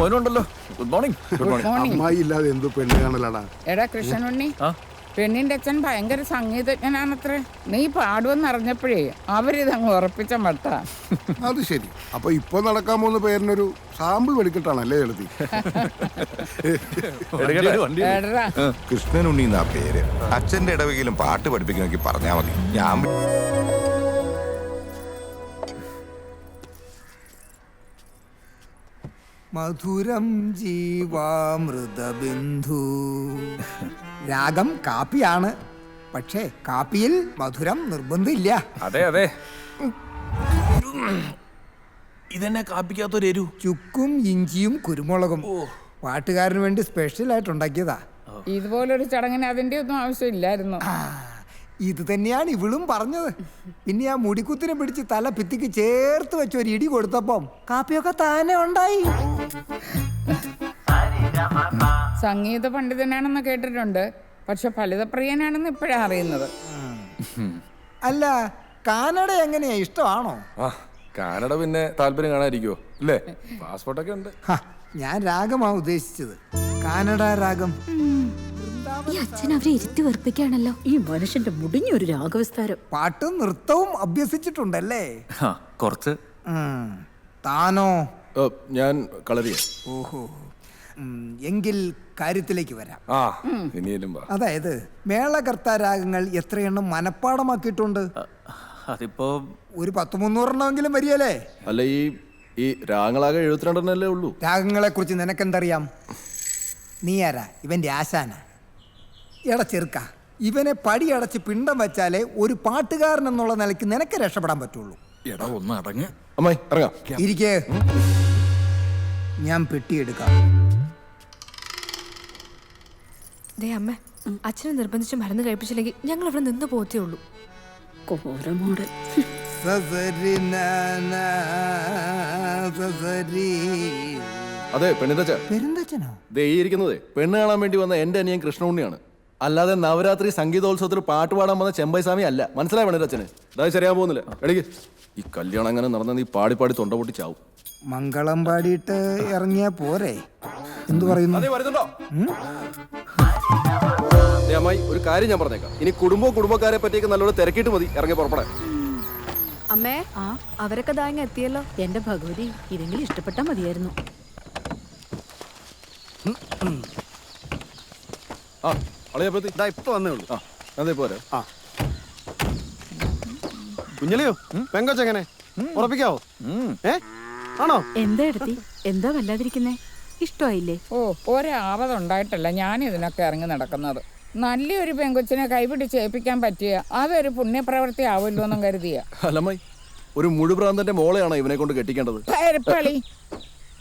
മോനുണ്ടല്ലോ. Good morning good morning അമ്മായി ഇല്ലാതെ എന്ത് പെണ്ണ് കാണലാടാ? എടാ കൃഷ്ണനുണ്ണി ആ? പെണ്ണിന്റെ അച്ഛൻ ഭയങ്കര സംഗീതജ്ഞനാണത്രേ. നീ പാടുമെന്ന് അറിഞ്ഞപ്പോഴേ അവരിതങ്ങ് ഉറപ്പിച്ച മട്ട. അത് ശരി. അപ്പൊ ഇപ്പൊ നടക്കാൻ പോകുന്ന പേരിനൊരു സാമ്പിൾ വെടിക്കെട്ടാണല്ലേ എഴുതി? എടുക്കട്ടെ. വണ്ടി എടാ. കൃഷ്ണനുണ്ണി എന്നാ പേര്? അച്ഛന്റെ ഇടവകയിലും പാട്ട് പഠിപ്പിക്കണമെങ്കിൽ പറഞ്ഞാ മതി. ഞാൻ മധുരം ജീവാമൃതബിന്ദു. രാഗം കാപ്പിയാണ് പക്ഷേ കാപ്പിയിൽ മധുരം നിർബന്ധമില്ല. അതെ അതെ. ഇതെന്നെ കാപ്പിക്കാത്തൊരു എരു. ചുക്കും ഇഞ്ചിയും കുരുമുളകും. പാട്ടുകാരന് വേണ്ടി സ്പെഷ്യൽ ഉണ്ടാക്കിയതാ. ഇതുപോലൊരു ചടങ്ങിന് അതിന്റെ ഒന്നും ആവശ്യമില്ലായിരുന്നു. ഇത് തന്നെയാണ് ഇവളും പറഞ്ഞത്. പിന്നെ ആ മുടിക്കുത്തിനെ പിടിച്ച് തല ഭിത്തിക്ക് ചേർത്ത് വെച്ച് ഒരു ഇടി കൊടുത്തപ്പം കാപ്പിയൊക്കെ താനെ ഉണ്ടായി. സംഗീത പണ്ഡിതനാണെന്ന് കേട്ടിട്ടുണ്ട്. പക്ഷെ ഫലിതപ്രിയനാണെന്ന് ഇപ്പോഴാണ് അറിയുന്നത്. അല്ല കാനഡ എങ്ങനെയാ? ഇഷ്ടമാണോ? ആ കാനഡ പിന്നെ താല്പര്യം കാണാതിരിക്കുവോ അല്ലേ പാസ്പോർട്ടൊക്കെ ഉണ്ട്. ഹ, ഞാൻ രാഗമാ ഉദ്ദേശിച്ചത്. കാനഡ രാഗം. ഈ അച്ഛൻ അവരെ ഇരുത്തി വെറുപ്പിക്കാണല്ലോ ഈ മനുഷ്യന്റെ മുടിഞ്ഞൊരു രാഗവിസ്താരം. പാട്ടും നൃത്തവും അഭ്യസിച്ചിട്ടുണ്ടല്ലേ? ആ കുറച്ച്. ഉം. താനോ? ഞാൻ കളരിയ. ഓഹോ. ഉം, എങ്കിൽ കാര്യത്തിലേക്ക് വരാം. ആ ഇനിയും വാ. അതായത് മേളകർത്ത രാഗങ്ങൾ എത്രയെണ്ണം മനഃപ്പാടമാക്കിയിട്ടുണ്ട്? അതിപ്പോ ഒരു പത്ത് മുന്നൂറെണ്ണമെങ്കിലും വരികയല്ലേ? അല്ല ഈ ഈ രാങ്ങളാകെ എഴുപത്തിരണ്ടെണ്ണല്ലേ ഉള്ളൂ. രാഗങ്ങളെ കുറിച്ച് നിനക്കെന്തറിയാം? നീ ആരാ? ഇവന്റെ ആശാന? എടാ ചെറുക്ക ഇവനെ പടിയടച്ച് പിണ്ടം വെച്ചാലേ ഒരു പാട്ടുകാരൻ എന്നുള്ള നിലയ്ക്ക് നിനക്ക് രക്ഷപ്പെടാൻ പറ്റുള്ളൂ. എടാ ഒന്ന് അടങ്ങ്. അമ്മായി ഇറങ്ങാം. ഇരിക്കേ. ഞാൻ പെട്ടിയെടുക്കാം. ദേ അമ്മ അച്ഛനെ നിർബന്ധിച്ച് മരുന്ന് കഴിപ്പിച്ചില്ലെങ്കിൽ ഞങ്ങൾ ഇവിടെ നിന്ന് പോത്തേ ഉള്ളൂ. കോരമോട് സസരി നാന, സസരി. അതെ പെണ്ണിന്റെ പെരുന്തച്ഛനോ ദേ ഈ ഇരിക്കുന്നതേ പെണ്ണ് കാണാൻ വേണ്ടി വന്ന എന്റെ അനിയൻ കൃഷ്ണുണ്ണിയാണ് അല്ലാതെ നവരാത്രി സംഗീതോത്സവത്തിൽ പാട്ട് പാടാൻ വന്ന ചെമ്പൈസ്വാമി അല്ല. മനസ്സിലായി അച്ഛന്? അതായത് ശരിയാ പോകുന്നില്ല. എടീക്ക് ഈ കല്യാണം അങ്ങനെ നടന്ന നീ പാടി പാടി തൊണ്ട പൊട്ടി ചാവും. മംഗളം പാടിയിട്ട് ഇറങ്ങിയാ പോരെ? എന്തു പറയുന്നു? വരുന്നുണ്ടോ? ദേ അമ്മായി ഒരു കാര്യം ഞാൻ പറഞ്ഞേക്കാം. ഇനി കുടുംബവും കുടുംബക്കാരെ പറ്റിയൊക്കെ നല്ലോണം തിരക്കിയിട്ട് മതി. ഇറങ്ങി പുറപ്പെടാൻ. അമ്മേ ആ. അവരൊക്കെ ദാങ്ങ എത്തിയല്ലോ. എന്റെ ഭഗവതി ഇതെങ്കിലും ഇഷ്ടപ്പെട്ട മതിയായിരുന്നു. ആ. അളയപ്പത്തി ഇപ്പൊ വന്നേ ഉള്ളൂ. അതെ പോരെ. കുഞ്ഞലിയോ പെങ്കൊച്ചെങ്ങനെ? ഉറപ്പിക്കാവോ? ഏ? ആണോ? എന്താ എടുത്തി? എന്താ വല്ലാതിരിക്കുന്നേ? ഇഷ്ടമായില്ലേ? ഓ ഒരാപതുണ്ടായിട്ടല്ല ഞാൻ ഇതിനൊക്കെ ഇറങ്ങി നടക്കുന്നത്. നല്ലൊരു പെങ്കൊച്ചിനെ കൈപിടിച്ച് ഏൽപ്പിക്കാൻ പറ്റിയ അതൊരു പുണ്യപ്രവൃത്തി ആവുമല്ലോ എന്നും കരുതിയ. അല്ലമ്മായി ഒരു മുഴുപ്രാന്തന്റെ മോളെയാണോ ഇവനെ കൊണ്ട് കെട്ടിക്കേണ്ടത്? പരപ്പളി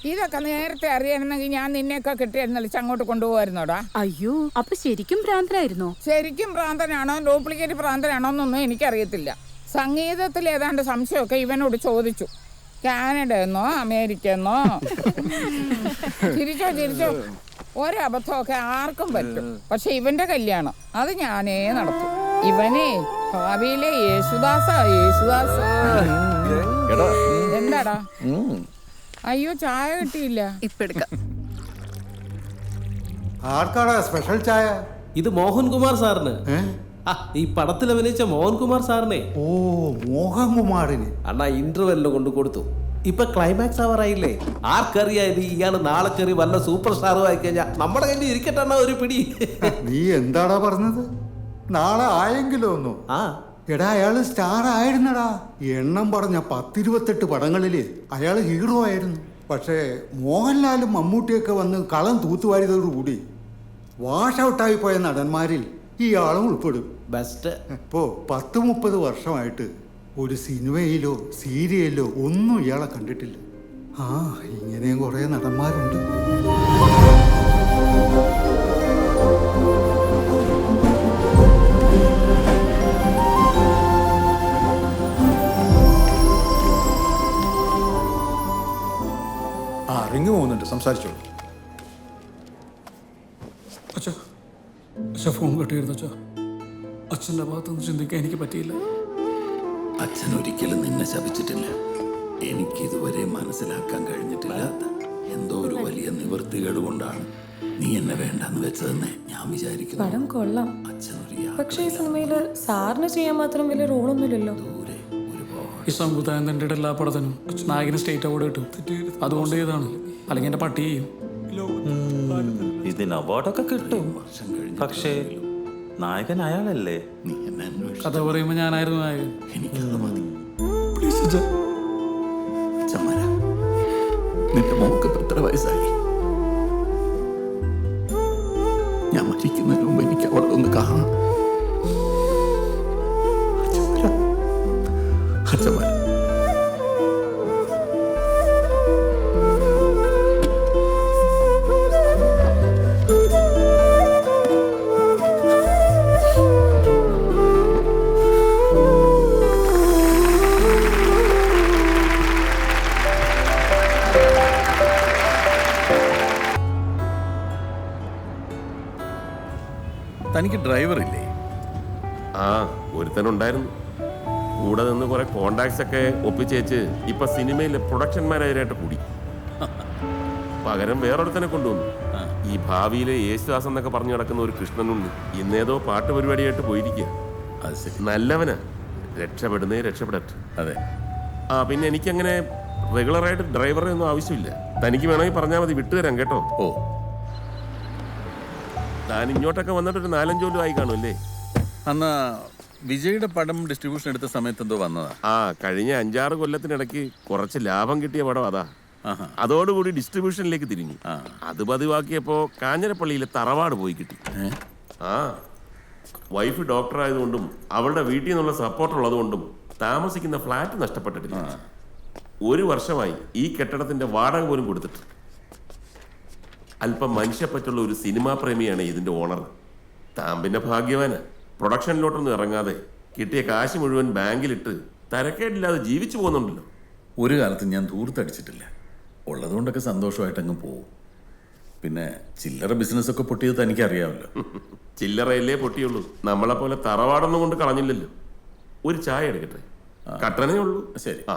ഇതൊക്കെ നേരത്തെ അറിയണമെങ്കിൽ ഞാൻ നിന്നെയൊക്കെ കിട്ടിയിരുന്നല്ലോ അങ്ങോട്ട് കൊണ്ടുപോകായിരുന്നോടാ അയ്യോ അപ്പൊ ശരിക്കും ഭ്രാന്തരായിരുന്നോ ശരിക്കും ഭ്രാന്തനാണോ ഡ്യൂപ്ലിക്കേറ്റ് ഭ്രാന്തനാണോ എന്നൊന്നും എനിക്കറിയത്തില്ല. സംഗീതത്തിൽ ഏതാണ്ട് സംശയമൊക്കെ ഇവനോട് ചോദിച്ചു. കാനഡ എന്നോ അമേരിക്ക എന്നോ ചിരിച്ചോ ചിരിച്ചോ. ഒരബദ്ധമൊക്കെ ആർക്കും പറ്റും. പക്ഷെ ഇവന്റെ കല്യാണം അത് ഞാനേ നടത്തും. ഇവനെ ഭാവിയിലെ യേശുദാസ യേശുദാസ. എടാ എന്താടാ? അയ്യോ ചായ കിട്ടിയില്ല. ഇപ്പൊ എടുക്കാം ആർക്കാടാ സ്പെഷ്യൽ ചായ? ഇത് മോഹൻകുമാർ സാറിന്. ആ, ഈ പടത്തിൽ അഭിനയിച്ച മോഹൻകുമാർ സാറിനെ. ഓ മോഹൻകുമാറിന്. അണ്ണാ ഇന്റർവെല്ലിന് കൊണ്ട് കൊടുത്തു. ഇപ്പൊ ക്ലൈമാക്സ് ആവാറായില്ലേ? ആർക്കറിയായത് ഇയാൾ നാളെ കയറി വല്ല സൂപ്പർ സ്റ്റാറും ആയി കഴിഞ്ഞാൽ നമ്മുടെ കയ്യിൽ ഇരിക്കട്ടെ അണ്ണാ ഒരു പിടി. നീ എന്താടാ പറഞ്ഞത്? നാളെ ആയെങ്കിലും ഒന്നു? ആ. എടാ അയാൾ സ്റ്റാർ ആയിരുന്നടാ. എണ്ണം പറഞ്ഞ പത്തിരുപത്തെട്ട് പടങ്ങളിൽ അയാൾ ഹീറോ ആയിരുന്നു. പക്ഷേ മോഹൻലാലും മമ്മൂട്ടിയൊക്കെ വന്ന് കളം തൂത്തുവാരിയതോടുകൂടി വാഷ് ഔട്ടായി പോയ നടന്മാരിൽ ഇയാളും ഉൾപ്പെടും. ബെസ്റ്റ് ഇപ്പോ പത്ത് മുപ്പത് വർഷമായിട്ട് ഒരു സിനിമയിലോ സീരിയലിലോ ഒന്നും ഇയാളെ കണ്ടിട്ടില്ല. ആ ഇങ്ങനെയും കുറേ നടന്മാരുണ്ട്. സംസാരിച്ചോളൂ. അച്ഛാ അച്ഛാ ഫോൺ കട്ടിയിരുന്നു അച്ഛാ. അച്ഛന്റെ ഭാഗത്തുനിന്ന് ചിന്തിക്കാൻ എനിക്ക് പറ്റിയില്ല. അച്ഛൻ ഒരിക്കലും നിന്നെ ശപിച്ചിട്ടില്ല. എനിക്കിതുവരെ മനസ്സിലാക്കാൻ കഴിഞ്ഞിട്ടില്ല. എന്തോ ഒരു വലിയ നിവൃത്തികേട് കൊണ്ടാണ് നീ എന്നെ വേണ്ടെന്ന് വെച്ചതെന്ന് ഞാൻ വിചാരിക്കുന്നു. പടം കൊള്ളാം. പക്ഷേ ഈ സിനിമയിൽ സാറിന് ചെയ്യാൻ മാത്രം വലിയ റോളൊന്നുമില്ലല്ലോ ഈ സംവിധാനം തന്റെ എല്ലാ പടത്തിനും നായകന് സ്റ്റേറ്റ് അവാർഡ് കിട്ടും. അതുകൊണ്ട് ചെയ്താണ് അല്ലെങ്കിൽ എന്റെ പട്ടി ചെയ്യും. ഇതിന് അവാർഡൊക്കെ കിട്ടും. പക്ഷേ നായകൻ അയാളല്ലേ? നീ എന്നെ കഥ പറയുമ്പോൾ ഞാനായിരുന്നു നായകൻ. എനിക്കത് മതി. നിന്റെ മോക്ക് എത്ര വയസ്സായി? ഞാൻ മരിക്കുന്നതിന് മുമ്പ് എനിക്ക് അവളെ ഒന്ന് കാണണം അച്ഛന്മാര തനിക്ക് ഡ്രൈവർ ഇല്ലേ? ആ ഒരുത്തനുണ്ടായിരുന്നു. കൂടെ നിന്ന് കുറെ കോണ്ടാക്ട്സ് ഒക്കെ ഒപ്പിച്ചേച്ച് ഇപ്പൊ സിനിമയിലെ പ്രൊഡക്ഷൻ മാനേജരായിട്ട് കൂടി. പകരം വേറൊരുത്തനെ കൊണ്ടുവന്നു. ഈ ഭാവിയിലെ യേശുദാസ് എന്നൊക്കെ പറഞ്ഞു കിടക്കുന്ന ഒരു കൃഷ്ണനുണ്ട്. ഇന്നേതോ പാട്ട് പരിപാടിയായിട്ട് പോയിരിക്കുക നല്ലവനാ. രക്ഷപ്പെടുന്നേ രക്ഷപ്പെടട്ടെ. അതെ. ആ പിന്നെ എനിക്കങ്ങനെ റെഗുലറായിട്ട് ഡ്രൈവറെ ഒന്നും ആവശ്യമില്ല. തനിക്ക് വേണമെങ്കിൽ പറഞ്ഞാൽ മതി വിട്ടുതരാം കേട്ടോ. ഓ. താൻ ഇങ്ങോട്ടൊക്കെ വന്നിട്ട് ഒരു നാലഞ്ച് കൊല്ലം ആയി കാണുമല്ലേ? അന്ന് വിജയുടെ പടം ഡിസ്ട്രിബ്യൂഷൻ എടുത്ത സമയത്ത് എന്തോ വന്നതാ? ആ കഴിഞ്ഞ അഞ്ചാറ് കൊല്ലത്തിനിടയ്ക്ക് കുറച്ച് ലാഭം കിട്ടിയ പടം അതാ. അതോടുകൂടി ഡിസ്ട്രിബ്യൂഷനിലേക്ക് തിരിഞ്ഞു. അത് പതിവാക്കിയപ്പോ കാഞ്ഞിരപ്പള്ളിയിലെ തറവാട് പോയി കിട്ടി. ആ. വൈഫ് ഡോക്ടർ ആയതുകൊണ്ടും അവളുടെ വീട്ടിൽ നിന്നുള്ള സപ്പോർട്ട് ഉള്ളതുകൊണ്ടും താമസിക്കുന്ന ഫ്ലാറ്റ് നഷ്ടപ്പെട്ടിട്ടില്ല. ഒരു വർഷമായി ഈ കെട്ടിടത്തിന്റെ വാടക പോലും കൊടുത്തിട്ട്. അല്പം മനുഷ്യപ്പറ്റുള്ള ഒരു സിനിമാ പ്രേമിയാണ് ഇതിന്റെ ഓണർ. താമ്പിന്റെ പിന്നെ ഭാഗ്യവാന്. പ്രൊഡക്ഷനിലോട്ടൊന്നും ഇറങ്ങാതെ കിട്ടിയ കാശ് മുഴുവൻ ബാങ്കിലിട്ട് തരക്കേടില്ലാതെ ജീവിച്ചു പോകുന്നുണ്ടല്ലോ. ഒരു കാലത്ത് ഞാൻ ദൂർത്തടിച്ചിട്ടില്ല ഉള്ളതുകൊണ്ടൊക്കെ സന്തോഷമായിട്ട് അങ്ങ് പോകും. പിന്നെ ചില്ലറ ബിസിനസ്സൊക്കെ പൊട്ടിയത് തനിക്ക് അറിയാമല്ലോ ചില്ലറയല്ലേ പൊട്ടിയുള്ളൂ. നമ്മളെ പോലെ തറവാടൊന്നും കൊണ്ട് കളഞ്ഞില്ലല്ലോ. ഒരു ചായ എടുക്കട്ടെ? കട്ടനേ ഉള്ളൂ. ശരി. ആ.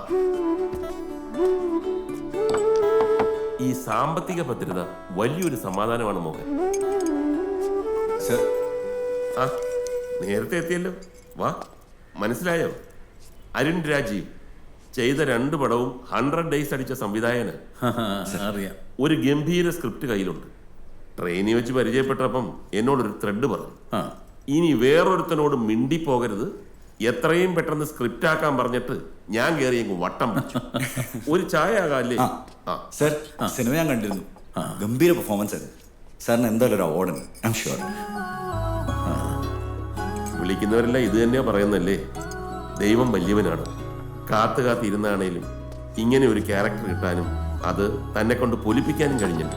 ഈ സാമ്പത്തിക ഭദ്രത വലിയൊരു സമാധാനമാണ് മോഹൻ. ആ. നേരത്തെ എത്തിയല്ലോ. വാ. മനസ്സിലായോ? അരുൺ രാജീവ് ചെയ്ത രണ്ട് പടവും ഹൺഡ്രഡ് ഡേയ്സ് അടിച്ച സംവിധായകന്. അറിയാം. ഒരു ഗംഭീര സ്ക്രിപ്റ്റ് കയ്യിലുണ്ട്. ട്രെയിനിൽ വെച്ച് പരിചയപ്പെട്ടപ്പം എന്നോടൊരു ത്രെഡ് പറഞ്ഞു. ആ. ഇനി വേറൊരുത്തനോട് മിണ്ടിപ്പോകരുത്. എത്രയും പെട്ടെന്ന് സ്ക്രിപ്റ്റ് ആക്കാൻ പറഞ്ഞിട്ട് ഞാൻ കയറി വട്ടം പിടിച്ചു. ഒരു ചായ ആകാല്ലേ? ആ. സർ സിനിമ ഞാൻ കണ്ടിരുന്നു. ഗംഭീര പെർഫോമൻസ് ആയിരുന്നു. സാറിന് എന്തായാലും ഒരു അവാർഡ് ഐ എം ഷുവർ വിളിക്കുന്നവരെല്ലാം ഇത് തന്നെയാ പറയുന്നല്ലേ ദൈവം വലിയവനാണ്. കാത്തു കാത്തിരുന്നാണേലും ഇങ്ങനെ ഒരു ക്യാരക്ടർ കിട്ടാനും അത് തന്നെ കൊണ്ട് പൊലിപ്പിക്കാനും കഴിഞ്ഞില്ല.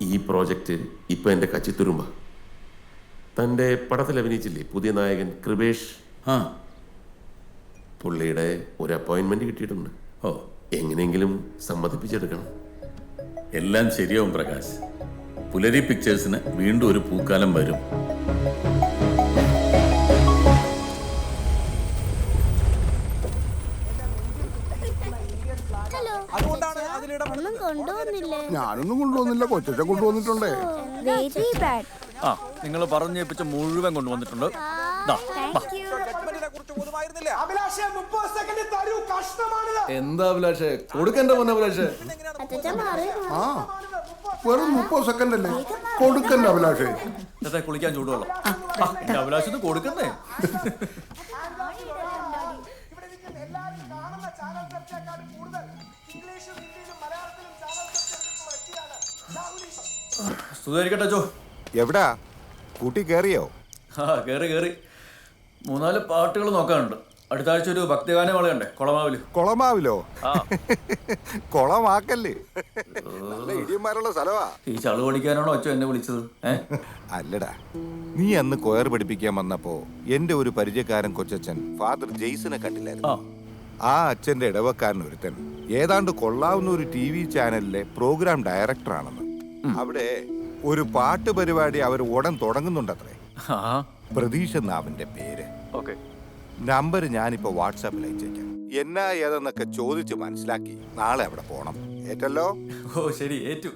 ഈ പ്രോജക്റ്റ് ഇപ്പൊ എന്റെ കച്ചിത്തുരുമ്പ. തന്റെ പടത്തിൽ അഭിനയിച്ചില്ലേ പുതിയ നായകൻ കൃപേഷ്? ആ. പുള്ളിയുടെ ഒരു അപ്പോയിന്റ്മെന്റ് കിട്ടിയിട്ടുണ്ട്. ഓ. എങ്ങനെയെങ്കിലും സമ്മതിപ്പിച്ചെടുക്കണം. എല്ലാം ശരിയാവും പ്രകാശ്. പുലരി പിക്ചേഴ്സിന് വീണ്ടും ഒരു പൂക്കാലം വരും. ഒന്നും കൊണ്ടുവന്നില്ലേ? ഞാനൊന്നും കൊണ്ടുവന്നില്ല. കൊച്ചച്ഛൻ കൊണ്ടുവന്നിട്ടുണ്ടേ. Very bad. ആ നിങ്ങൾ പറഞ്ഞേപ്പിച്ച മുഴുവൻ കൊണ്ടുവന്നിട്ടുണ്ട്. ദാ. എന്താ അഭിലാഷേ? കൊടുക്കണ്ട മോനെ അഭിലാഷേ. അച്ഛൻ മാറി. ആ. വെറും മുപ്പത് സെക്കൻഡ് അല്ലേ? കൊടുക്കണ്ട അഭിലാഷേ. കുളിക്കാൻ ചൂടുവെള്ളം. ആ, എന്റെ അഭിലാഷത്ത് കൊടുക്കുന്നേ. സ്തുതിയായിരിക്കട്ടെ ചോ എവിടാ? കൂട്ടി കയറിയോ ആ കേറി കേറി. മൂന്നാൽ പാട്ടുകൾ നോക്കാനുണ്ട്. അടുത്ത ആഴ്ച ഒരു ഭക്തിഗാനം വളയണ്ടേ കൊളമാവിൽ. കൊളമാവിലോ? കൊളമാക്കല്ലേ? നല്ല ഇടിയന്മാരുള്ള സ്ഥലവാ. ഈ ചളു പഠിക്കാനാണോ അച്ഛൻ എന്നെ വിളിച്ചത്? അല്ലടാ നീ അന്ന് കൊയർ പഠിപ്പിക്കാൻ വന്നപ്പോ എന്റെ ഒരു പരിചയക്കാരൻ കൊച്ചച്ഛൻ ഫാദർ ജെയ്സനെ കണ്ടില്ലായിരുന്നു. ആ. അച്ഛന്റെ ഇടവക്കാരൻ ഒരുത്തൻ ഏതാണ്ട് കൊള്ളാവുന്ന ഒരു ടി വി ചാനലിലെ പ്രോഗ്രാം ഡയറക്ടറാണെന്ന്. അവിടെ ഒരു പാട്ട് പരിപാടി അവർ ഉടൻ തുടങ്ങുന്നുണ്ടത്രേ. പ്രതീഷ് എന്ന അവന്റെ പേര്. ഓക്കെ. നമ്പർ ഞാനിപ്പോ വാട്സാപ്പിൽ അയച്ചേക്കാം. എന്നാ ഏതെന്നൊക്കെ ചോദിച്ച് മനസ്സിലാക്കി നാളെ അവിടെ പോണം. ഏറ്റല്ലോ? ഓ ശരി. ഏറ്റു.